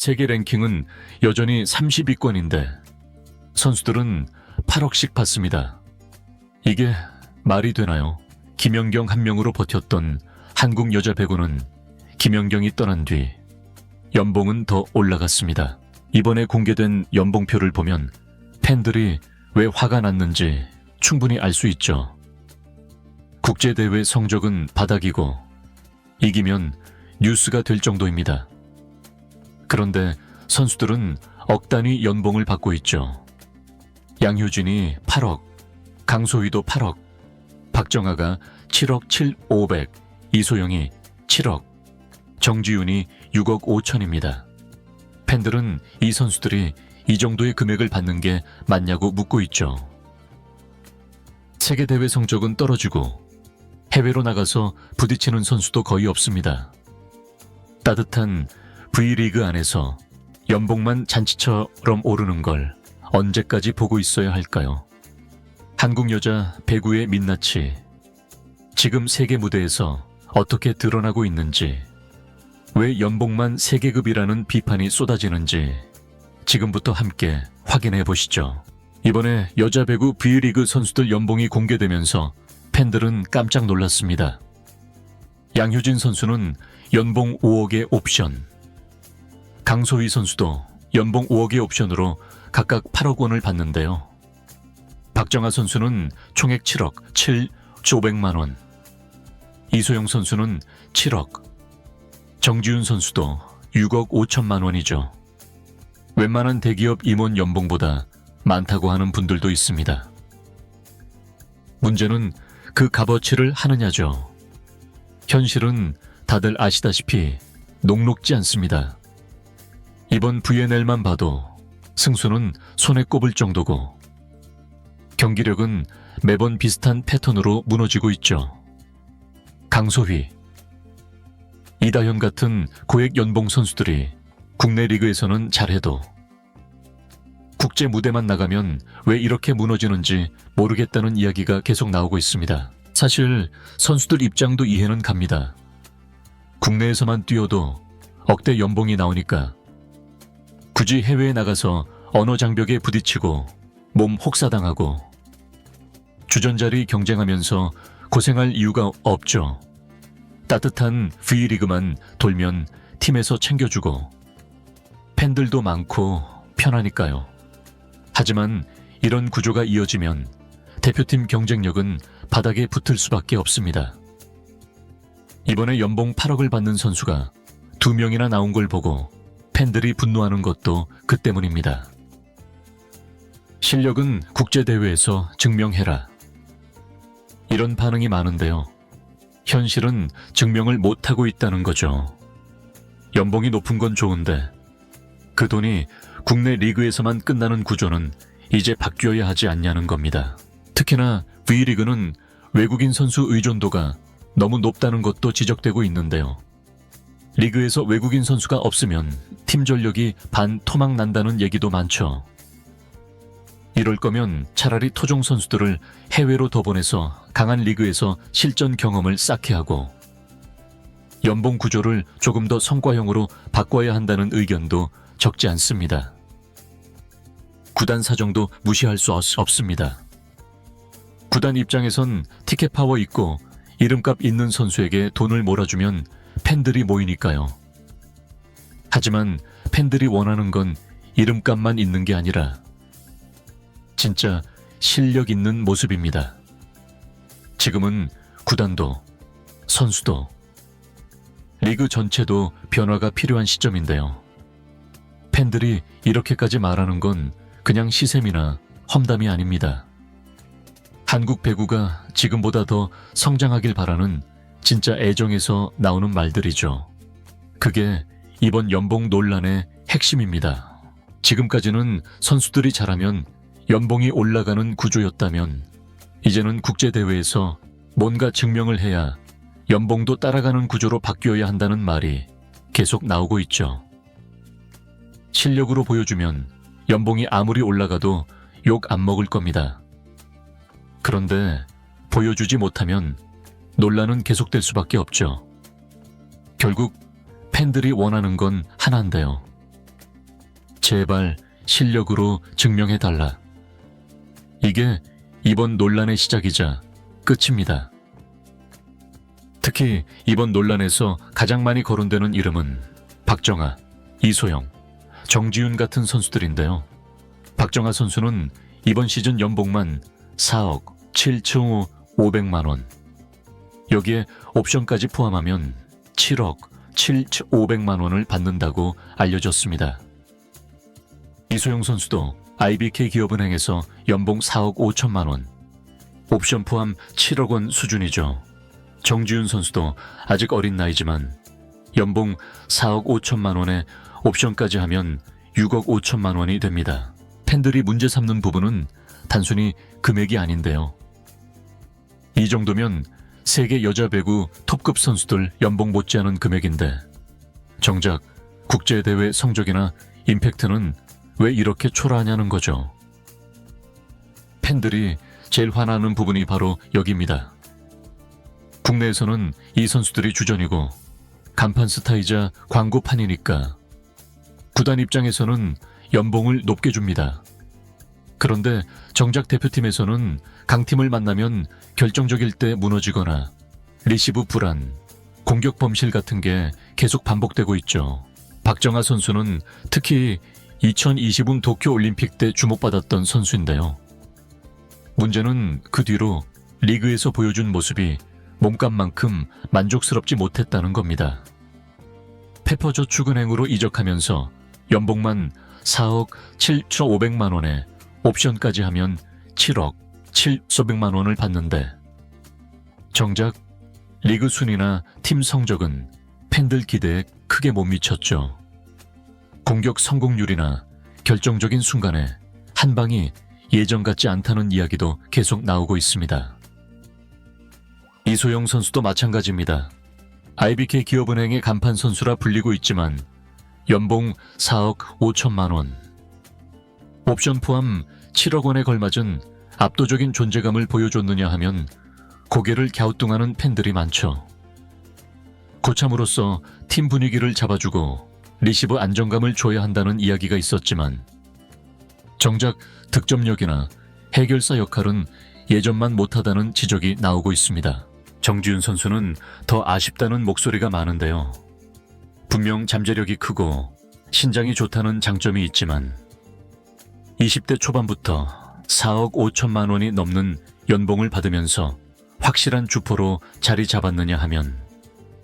세계 랭킹은 여전히 30위권인데 선수들은 8억씩 받습니다. 이게 말이 되나요? 김연경 한 명으로 버텼던 한국 여자 배구는 김연경이 떠난 뒤 연봉은 더 올라갔습니다. 이번에 공개된 연봉표를 보면 팬들이 왜 화가 났는지 충분히 알 수 있죠. 국제대회 성적은 바닥이고 이기면 뉴스가 될 정도입니다. 그런데 선수들은 억 단위 연봉을 받고 있죠. 양효진이 8억, 강소희도 8억, 박정아가 7억 7, 500, 이소영이 7억, 정지윤이 6억 5천입니다. 팬들은 이 선수들이 이 정도의 금액을 받는 게 맞냐고 묻고 있죠. 세계대회 성적은 떨어지고 해외로 나가서 부딪히는 선수도 거의 없습니다. 따뜻한 V리그 안에서 연봉만 잔치처럼 오르는 걸 언제까지 보고 있어야 할까요? 한국 여자 배구의 민낯이 지금 세계 무대에서 어떻게 드러나고 있는지, 왜 연봉만 세계급이라는 비판이 쏟아지는지 지금부터 함께 확인해 보시죠. 이번에 여자 배구 V리그 선수들 연봉이 공개되면서 팬들은 깜짝 놀랐습니다. 양효진 선수는 연봉 5억의 옵션, 강소희 선수도 연봉 5억의 옵션으로 각각 8억 원을 받는데요. 박정아 선수는 총액 7억 7, 500만 원, 이소영 선수는 7억, 정지훈 선수도 6억 5천만 원이죠. 웬만한 대기업 임원 연봉보다 많다고 하는 분들도 있습니다. 문제는 그 값어치를 하느냐죠. 현실은 다들 아시다시피 녹록지 않습니다. 이번 VNL만 봐도 승수는 손에 꼽을 정도고 경기력은 매번 비슷한 패턴으로 무너지고 있죠. 강소희, 이다현 같은 고액 연봉 선수들이 국내 리그에서는 잘해도 국제 무대만 나가면 왜 이렇게 무너지는지 모르겠다는 이야기가 계속 나오고 있습니다. 사실 선수들 입장도 이해는 갑니다. 국내에서만 뛰어도 억대 연봉이 나오니까 굳이 해외에 나가서 언어 장벽에 부딪히고 몸 혹사당하고 주전자리 경쟁하면서 고생할 이유가 없죠. 따뜻한 V리그만 돌면 팀에서 챙겨주고 팬들도 많고 편하니까요. 하지만 이런 구조가 이어지면 대표팀 경쟁력은 바닥에 붙을 수밖에 없습니다. 이번에 연봉 8억을 받는 선수가 두 명이나 나온 걸 보고 팬들이 분노하는 것도 그 때문입니다. 실력은 국제대회에서 증명해라. 이런 반응이 많은데요. 현실은 증명을 못하고 있다는 거죠. 연봉이 높은 건 좋은데 그 돈이 국내 리그에서만 끝나는 구조는 이제 바뀌어야 하지 않냐는 겁니다. 특히나 V리그는 외국인 선수 의존도가 너무 높다는 것도 지적되고 있는데요. 리그에서 외국인 선수가 없으면 팀 전력이 반 토막 난다는 얘기도 많죠. 이럴 거면 차라리 토종 선수들을 해외로 더 보내서 강한 리그에서 실전 경험을 쌓게 하고 연봉 구조를 조금 더 성과형으로 바꿔야 한다는 의견도 적지 않습니다. 구단 사정도 무시할 수 없, 없습니다. 구단 입장에선 티켓 파워 있고 이름값 있는 선수에게 돈을 몰아주면 팬들이 모이니까요. 하지만 팬들이 원하는 건 이름값만 있는 게 아니라 진짜 실력 있는 모습입니다. 지금은 구단도 선수도 리그 전체도 변화가 필요한 시점인데요. 팬들이 이렇게까지 말하는 건 그냥 시샘이나 험담이 아닙니다. 한국 배구가 지금보다 더 성장하길 바라는 진짜 애정에서 나오는 말들이죠. 그게 이번 연봉 논란의 핵심입니다. 지금까지는 선수들이 잘하면 연봉이 올라가는 구조였다면 이제는 국제대회에서 뭔가 증명을 해야 연봉도 따라가는 구조로 바뀌어야 한다는 말이 계속 나오고 있죠. 실력으로 보여주면 연봉이 아무리 올라가도 욕 안 먹을 겁니다. 그런데 보여주지 못하면 논란은 계속될 수밖에 없죠. 결국 팬들이 원하는 건 하나인데요. 제발 실력으로 증명해달라. 이게 이번 논란의 시작이자 끝입니다. 특히 이번 논란에서 가장 많이 거론되는 이름은 박정아, 이소영, 정지윤 같은 선수들인데요. 박정아 선수는 이번 시즌 연봉만 4억 7천 5백만 원. 여기에 옵션까지 포함하면 7억 7천 5백만 원을 받는다고 알려졌습니다. 이소영 선수도 IBK 기업은행에서 연봉 4억 5천만 원, 옵션 포함 7억 원 수준이죠. 정지윤 선수도 아직 어린 나이지만 연봉 4억 5천만 원에 옵션까지 하면 6억 5천만 원이 됩니다. 팬들이 문제 삼는 부분은 단순히 금액이 아닌데요. 이 정도면 세계 여자 배구 톱급 선수들 연봉 못지않은 금액인데 정작 국제대회 성적이나 임팩트는 왜 이렇게 초라하냐는 거죠. 팬들이 제일 화나는 부분이 바로 여기입니다. 국내에서는 이 선수들이 주전이고 간판 스타이자 광고판이니까 구단 입장에서는 연봉을 높게 줍니다. 그런데 정작 대표팀에서는 강팀을 만나면 결정적일 때 무너지거나 리시브 불안, 공격 범실 같은 게 계속 반복되고 있죠. 박정아 선수는 특히 2020년 도쿄 올림픽 때 주목받았던 선수인데요. 문제는 그 뒤로 리그에서 보여준 모습이 몸값만큼 만족스럽지 못했다는 겁니다. 페퍼저축은행으로 이적하면서 연봉만 4억 7,500만 원에 옵션까지 하면 7억 7,500만 원을 받는데 정작 리그 순위나 팀 성적은 팬들 기대에 크게 못 미쳤죠. 공격 성공률이나 결정적인 순간에 한 방이 예전 같지 않다는 이야기도 계속 나오고 있습니다. 이소영 선수도 마찬가지입니다. IBK 기업은행의 간판 선수라 불리고 있지만 연봉 4억 5천만 원. 옵션 포함 7억 원에 걸맞은 압도적인 존재감을 보여줬느냐 하면 고개를 갸우뚱하는 팬들이 많죠. 고참으로서 팀 분위기를 잡아주고 리시브 안정감을 줘야 한다는 이야기가 있었지만 정작 득점력이나 해결사 역할은 예전만 못하다는 지적이 나오고 있습니다. 정지훈 선수는 더 아쉽다는 목소리가 많은데요. 분명 잠재력이 크고 신장이 좋다는 장점이 있지만 20대 초반부터 4억 5천만 원이 넘는 연봉을 받으면서 확실한 주포로 자리 잡았느냐 하면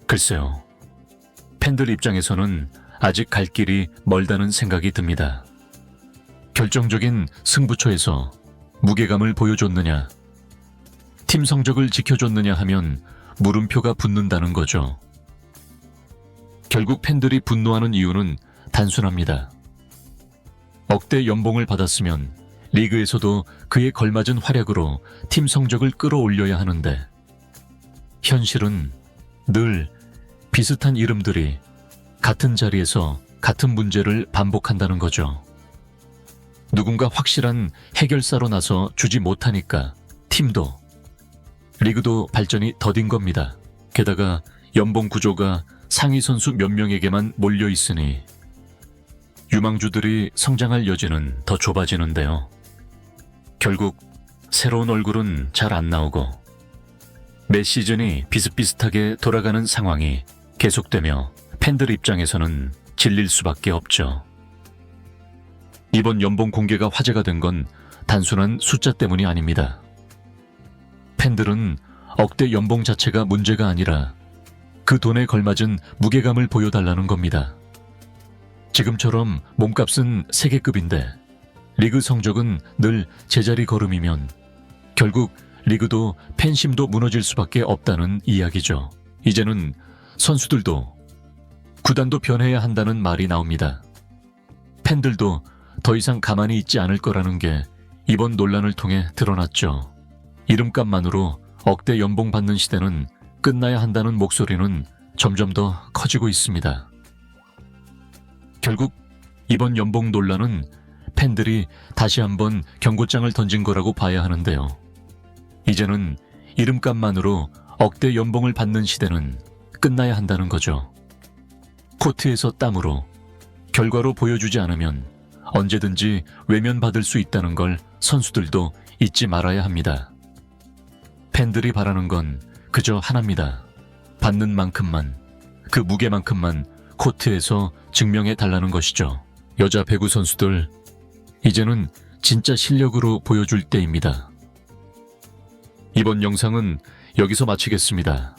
글쎄요. 팬들 입장에서는 아직 갈 길이 멀다는 생각이 듭니다. 결정적인 승부처에서 무게감을 보여줬느냐, 팀 성적을 지켜줬느냐 하면 물음표가 붙는다는 거죠. 결국 팬들이 분노하는 이유는 단순합니다. 억대 연봉을 받았으면 리그에서도 그에 걸맞은 활약으로 팀 성적을 끌어올려야 하는데 현실은 늘 비슷한 이름들이 같은 자리에서 같은 문제를 반복한다는 거죠. 누군가 확실한 해결사로 나서 주지 못하니까 팀도 리그도 발전이 더딘 겁니다. 게다가 연봉 구조가 상위 선수 몇 명에게만 몰려 있으니 유망주들이 성장할 여지는 더 좁아지는데요. 결국 새로운 얼굴은 잘 안 나오고 매 시즌이 비슷비슷하게 돌아가는 상황이 계속되며 팬들 입장에서는 질릴 수밖에 없죠. 이번 연봉 공개가 화제가 된 건 단순한 숫자 때문이 아닙니다. 팬들은 억대 연봉 자체가 문제가 아니라 그 돈에 걸맞은 무게감을 보여달라는 겁니다. 지금처럼 몸값은 세계급인데 리그 성적은 늘 제자리 걸음이면 결국 리그도 팬심도 무너질 수밖에 없다는 이야기죠. 이제는 선수들도 구단도 변해야 한다는 말이 나옵니다. 팬들도 더 이상 가만히 있지 않을 거라는 게 이번 논란을 통해 드러났죠. 이름값만으로 억대 연봉 받는 시대는 끝나야 한다는 목소리는 점점 더 커지고 있습니다. 결국 이번 연봉 논란은 팬들이 다시 한번 경고장을 던진 거라고 봐야 하는데요. 이제는 이름값만으로 억대 연봉을 받는 시대는 끝나야 한다는 거죠. 코트에서 땀으로 결과로 보여주지 않으면 언제든지 외면받을 수 있다는 걸 선수들도 잊지 말아야 합니다. 팬들이 바라는 건 그저 하나입니다. 받는 만큼만, 그 무게만큼만 코트에서 증명해 달라는 것이죠. 여자 배구 선수들, 이제는 진짜 실력으로 보여줄 때입니다. 이번 영상은 여기서 마치겠습니다.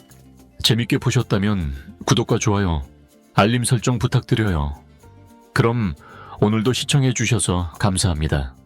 재밌게 보셨다면 구독과 좋아요, 알림 설정 부탁드려요. 그럼 오늘도 시청해 주셔서 감사합니다.